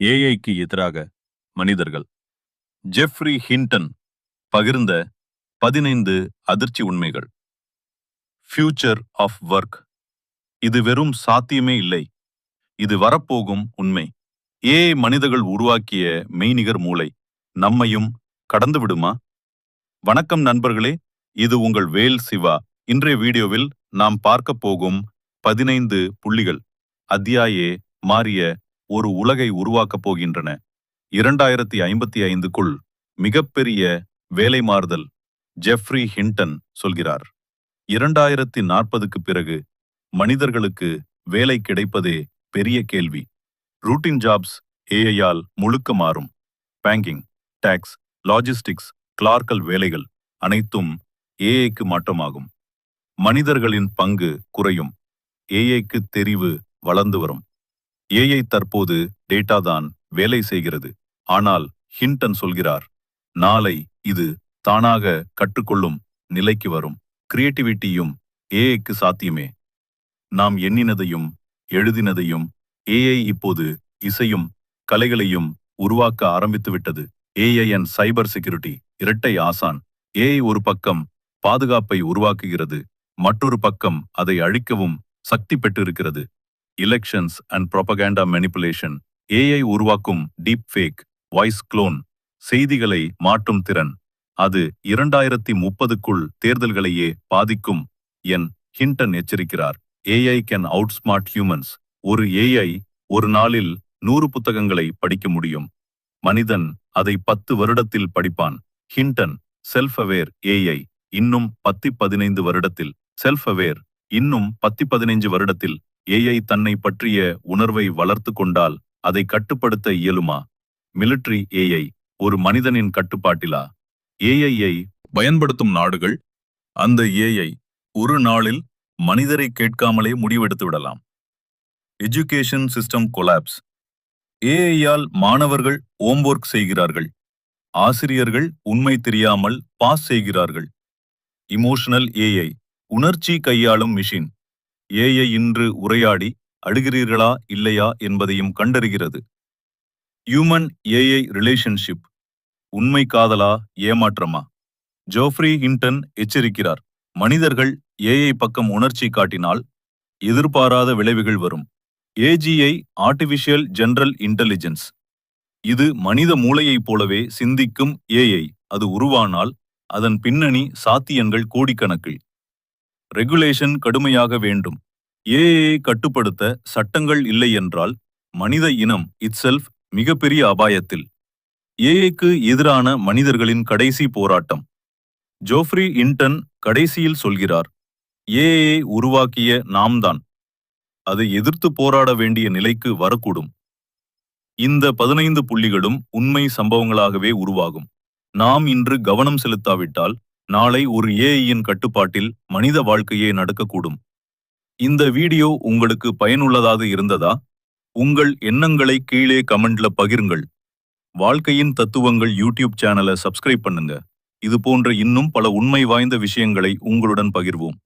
ஏஐக்கு எதிராக மனிதர்கள். ஜெஃப்ரி ஹிண்டன் பகிர்ந்த பதினைந்து அதிர்ச்சி உண்மைகள். ஃபியூச்சர் ஆஃப் ஒர்க் இது வெறும் சாத்தியமே இல்லை. இது வரப்போகும் உண்மை. ஏஐ மனிதர்கள் உருவாக்கிய மெய்நிகர் மூளை நம்மையும் கடந்து விடுமா? வணக்கம் நண்பர்களே இது உங்கள் வேல் சிவா. இன்றைய வீடியோவில் நாம் பார்க்க போகும் பதினைந்து புள்ளிகள். அத்தியாயே மாறிய ஒரு உலகை உருவாக்கப் போகின்றன. இரண்டாயிரத்தி ஐம்பத்தி ஐந்துக்குள் மிகப்பெரிய வேலை மாறுதல் ஜெஃப்ரி ஹிண்டன் சொல்கிறார். இரண்டாயிரத்தி நாற்பதுக்கு பிறகு மனிதர்களுக்கு வேலை கிடைப்பதே பெரிய கேள்வி. ரூட்டின் ஜாப்ஸ் ஏஐயால் முழுக்க மாறும். பேங்கிங் டாக்ஸ் லாஜிஸ்டிக்ஸ் கிளார்க்கல் வேலைகள் அனைத்தும் ஏஐக்கு மாற்றமாகும். மனிதர்களின் பங்கு குறையும். ஏஐக்கு தெரிவு வளர்ந்து வரும். ஏஐ தற்போது டேட்டா தான் வேலை செய்கிறது. ஆனால் ஹிண்டன் சொல்கிறார் நாளை இது தானாக கற்றுக்கொள்ளும் நிலைக்கு வரும். கிரியேட்டிவிட்டியும் ஏஐக்கு சாத்தியமே. நாம் எண்ணினதையும் எழுதினதையும் ஏஐ இப்போது இசையும் கலைகளையும் உருவாக்க ஆரம்பித்துவிட்டது ஏஐ அண்ட் சைபர் செக்யூரிட்டி இரட்டை ஆசான். ஏஐ ஒரு பக்கம் பாதுகாப்பை உருவாக்குகிறது மற்றொரு பக்கம் அதை அழிக்கவும் சக்தி பெற்றிருக்கிறது. Elections and propaganda manipulation AI உருவாக்கும் டீப் ஃபேக் வாய்ஸ் குளோன் செய்திகளை மாற்றும் திறன். அது இரண்டாயிரத்தி முப்பதுக்குள் தேர்தல்களையே பாதிக்கும் என் Hinton எச்சரிக்கிறார். AI can out smart humans ஒரு ஏஐ ஒரு நாளில் நூறு புத்தகங்களை படிக்க முடியும். மனிதன் அதை பத்து வருடத்தில் படிப்பான். ஹிண்டன் செல்ஃப் அவேர் ஏஐ இன்னும் பத்தி பதினைந்து வருடத்தில் செல்ஃப் அவேர் இன்னும் பத்தி பதினைஞ்சு வருடத்தில் ஏஐ தன்னை பற்றிய உணர்வை வளர்த்து கொண்டால் அதை கட்டுப்படுத்த இயலுமா? மிலிட்ரி ஏஐ ஒரு மனிதனின் கட்டுப்பாட்டிலா? ஏஐயை பயன்படுத்தும் நாடுகள்? அந்த ஏஐ ஒரு நாளில் மனிதரை கேட்காமலே முடிவெடுத்து விடலாம். எஜுகேஷன் சிஸ்டம் கொலாப்ஸ் ஏஐயால் மாணவர்கள் ஹோம்ஒர்க் செய்கிறார்கள். ஆசிரியர்கள் உண்மை தெரியாமல் பாஸ் செய்கிறார்கள். இமோஷனல் ஏஐ உணர்ச்சி கையாளும் மிஷின் ஏஐ இன்று உரையாடி அழுகிறீர்களா இல்லையா என்பதையும் கண்டறிகிறது. ஹியூமன் ஏஐ ரிலேஷன்ஷிப் உண்மை காதலா ஏமாற்றமா? ஜோஃப்ரி ஹிண்டன் எச்சரிக்கிறார் மனிதர்கள் ஏஐ பக்கம் உணர்ச்சி காட்டினால் எதிர்பாராத விளைவுகள் வரும். ஏஜிஐ ஆர்டிஃபிஷியல் ஜெனரல் இன்டெலிஜென்ஸ் இது மனித மூளையைப் போலவே சிந்திக்கும் ஏஐ அது உருவானால் அதன் பின்னணி சாத்தியங்கள் கோடிக்கணக்கில். ரெகுலேஷன் கடுமையாக வேண்டும். ஏஐ கட்டுப்படுத்த சட்டங்கள் இல்லை என்றால் மனித இனம் இட்செல்ஃப் மிகப்பெரிய அபாயத்தில். ஏஐக்கு எதிரான மனிதர்களின் கடைசி போராட்டம். ஜோஃப்ரி இன்டன் கடைசியில் சொல்கிறார் ஏஐ உருவாக்கிய நாம்தான். அதை எதிர்த்து போராட வேண்டிய நிலைக்கு வரக்கூடும். இந்த பதினைந்து புள்ளிகளும் உண்மை சம்பவங்களாகவே உருவாகும். நாம் இன்று கவனம் செலுத்தாவிட்டால் நாளை ஒரு ஏஐயின் கட்டுப்பாட்டில் மனித வாழ்க்கையே நடக்கக்கூடும். இந்த வீடியோ உங்களுக்கு பயனுள்ளதாக இருந்ததா? உங்கள் எண்ணங்களை கீழே கமெண்ட்ல பகிருங்கள். வாழ்க்கையின் தத்துவங்கள் யூடியூப் சேனலை சப்ஸ்கிரைப் பண்ணுங்க. இது போன்ற இன்னும் பல உண்மை வாய்ந்த விஷயங்களை உங்களுடன் பகிர்வோம்.